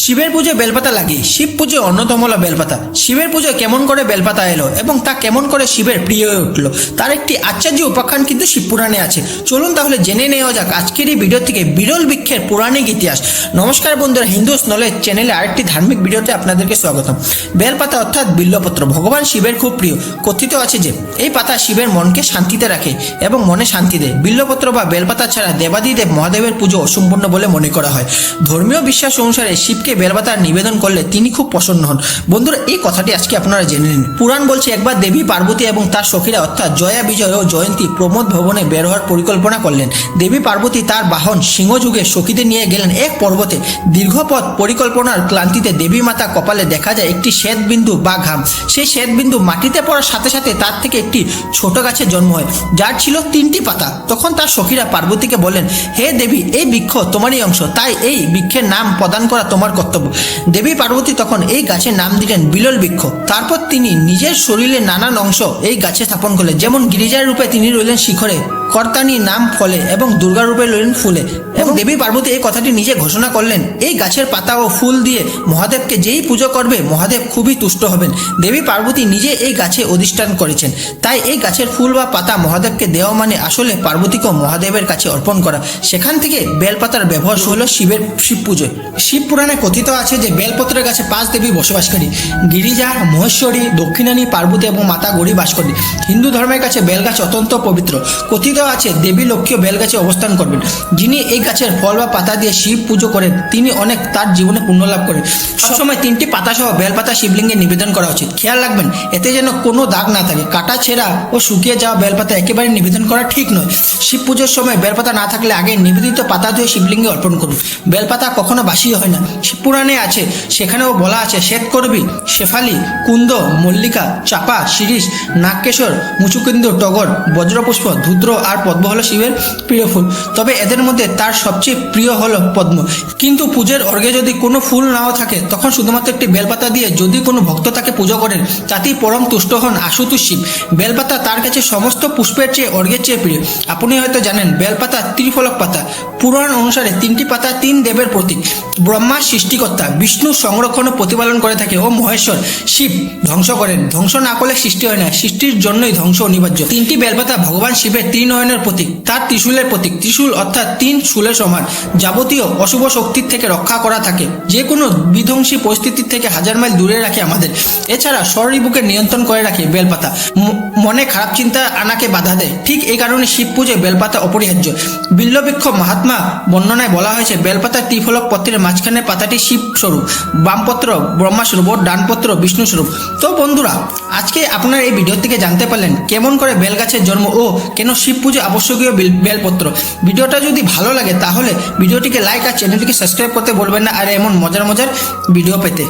শিবের পুজোয় বেলপাতা লাগে। শিব পুজোয় অন্যতম হলো বেলপাতা। শিবের পুজোয় কেমন করে বেলপাতা এলো এবং তা কেমন করে শিবের প্রিয় হয়ে উঠল, তার একটি আশ্চর্য উপাখ্যান কিন্তু শিব পুরাণে আছে। চলুন তাহলে জেনে নেওয়া যাক আজকের এই ভিডিও থেকে বিরল বৃক্ষের পৌরাণিক ইতিহাস। নমস্কার বন্ধুরা, হিন্দু নলেজ চ্যানেলে আরেকটি ধার্মিক ভিডিওতে আপনাদেরকে স্বাগতম। বেলপাতা অর্থাৎ বিল্লপত্র, ভগবান শিবের খুব প্রিয়, কথিত আছে যে, এই পাতা শিবের মনকে শান্তিতে রাখে এবং মনে শান্তি দেয়। বিল্লপত্র বা বেলপাতা ছাড়া দেবাদিদেব মহাদেবের পুজো অসম্পূর্ণ বলে মনে করা হয়। ধর্মীয় বিশ্বাস অনুসারে শিবকে বেলপাতার নিবেদন করলে তিনি খুব প্রসন্ন হন। বন্ধুরা, এই কথাটি আজকে আপনারা জেনে নিন। পুরাণ বলছে, একবার দেবী পার্বতী এবং তার সখীরা অর্থাৎ জয়া বিজয় ও জয়ন্তী প্রমোদ ভবনে বের হওয়ার পরিকল্পনা করলেন। দেবী পার্বতী তার বাহন সিংহযুগে সখীদের নিয়ে গেলেন এক পর্বতে। দীর্ঘ পথ পরিকল্পনার ক্লান্তিতে দেবী মাতা কপালে দেখা যায় একটি শ্বেত বিন্দু বা ঘাম। সেই শ্বেত বিন্দু মাটিতে পড়ার সাথে সাথে তার থেকে একটি ছোট গাছের জন্ম হয়। যার ছিল তিনটি পাতা। তখন তার সখীরা পার্বতীকে বলেন হে দেবী, এই বৃক্ষ তোমারই অংশ। তাই এই বৃক্ষের নাম প্রদান করা তোমার কর্তব্য। দেবী পার্বতী তখন এই গাছের নাম দিলেন বিলল বৃক্ষ। তারপর তিনি নিজের শরীরে নানান অংশ এই গাছে স্থাপন করলেন। যেমন গিরিজার রূপে তিনি রইলেন শিখরে। কর্তানি নাম ফলে এবং দুর্গা রূপে রইলেন ফুলে এবং দেবী পার্বতী এই কথাটি নিজে ঘোষণা করলেন। এই গাছের পাতা ও ফুল দিয়ে মহাদেবকে যেই পুজো করবে, মহাদেব খুবই তুষ্ট হবেন। দেবী পার্বতী নিজে এই গাছে অধিষ্ঠান করেছেন। তাই এই গাছের ফুল বা পাতা মহাদেবকে দেওয়া মানে আসলে পার্বতীকে মহাদেবের কাছে অর্পণ করা। সেখান থেকে বেলপাতার ব্যবহার হলো শিবের শিব পুজোয়। শিব পুরাণে কথিত আছে যে বেলপত্রের গাছে পাঁচ দেবী বসবাসকারী। গিরিজা, মহেশ্বরী, দক্ষিণানী, পার্বতী এবং মাতা গৌরী বাস করেন। হিন্দু ধর্মের কাছে বেলগাছ অত্যন্ত পবিত্র। কথিত আছে। দেবী লক্ষ্মী বেলগাছে অবস্থান করবেন। যিনি এই গাছের ফল বা পাতা দিয়ে শিব পুজো করেন, তিনি অনেক তার জীবনে পুণ্য লাভ করেন। সবসময় তিনটি পাতা সহ বেলপাতা শিবলিঙ্গে নিবেদন করা উচিত। খেয়াল রাখবেন, এতে যেন কোনো দাগ না থাকে। কাটা, ছেঁড়া ও শুকিয়ে যাওয়া বেলপাতা একেবারে নিবেদন করা ঠিক নয়। শিব পুজোর সময় বেলপাতা না থাকলে আগে নিবেদিত পাতা ধুয়ে শিবলিঙ্গে অর্পণ করুন। বেলপাতা কখনো বাসি হয় না। শিব পুরাণে আছে, সেখানেও বলা আছে, শ্বেত করবি, শেফালি, কুন্দ, মল্লিকা, চাপা, শিরিষ, নাগকেশর, মুচুকুন্দ, টগর, বজ্রপুষ্প, ধুদ্র আর পদ্ম হলো শিবের প্রিয় ফুল। তবে এদের মধ্যে তার সবচেয়ে প্রিয় হলো পদ্ম। কিন্তু পুজোর অর্ঘে যদি কোনো ফুল নাও থাকে, তখন শুধুমাত্র একটি বেলপাতা দিয়ে যদি কোনো ভক্ত তাকে পুজো করেন, তাতেই পরম তুষ্ট হন আশুতোষ শিব। বেলপাতা তার কাছে সমস্ত পুষ্পের চেয়ে অর্ঘের চেয়ে প্রিয়। আপনি হয়তো জানেন, বেলপাতা ত্রিফলক পাতা। পুরাণ অনুসারে তিনটি পাতা তিন দেবের প্রতীক। ব্রহ্মা সৃষ্টিকর্তা, বিষ্ণু সংরক্ষণ ও প্রতিপালন করে থাকে ও মহেশ্বর শিব ধ্বংস করেন। ধ্বংস না করলে সৃষ্টি হয় না। সৃষ্টির জন্যই ধ্বংস অনিবার্য। তিনটি বেলপাতা ভগবান শিবের ত্রিনয়নের প্রতীক। তার ত্রিশূলের প্রতীক। ত্রিশূল অর্থাৎ তিন শূলের সমান। যাবতীয় অশুভ শক্তির থেকে রক্ষা করা থাকে। যে কোনো বিধ্বংসী পরিস্থিতির থেকে হাজার মাইল দূরে রাখে আমাদের। এছাড়া শরীর বুকে নিয়ন্ত্রণ করে রাখে বেলপাতা। মনে খারাপ চিন্তা আনাকে বাধা দেয়। ঠিক এই কারণে শিব পুজোয় বেলপাতা অপরিহার্য। বিল্লবৃক্ষ মহাত্মা বর্ণনায় বলা হয়েছে, বেলপাতার ত্রিফলক পত্রের মাঝখানে পাতাটি শিব স্বরূপ বামপত্র ব্রহ্মা স্বরূপ ও ডানপত্র বিষ্ণু স্বরূপ তো বন্ধুরা আজকে আপনার এই ভিডিও থেকে জানতে পারলেন কেমন করে বেলগাছের জন্ম ও কেন শিব পুজো আবশ্যকীয় বেল- বেলপত্র। ভিডিওটা যদি ভালো লাগে তাহলে ভিডিওটিকে লাইক আর চ্যানেলটিকে সাবস্ক্রাইব করতে বলবেন না। আর এমন মজার মজার ভিডিও পেতে।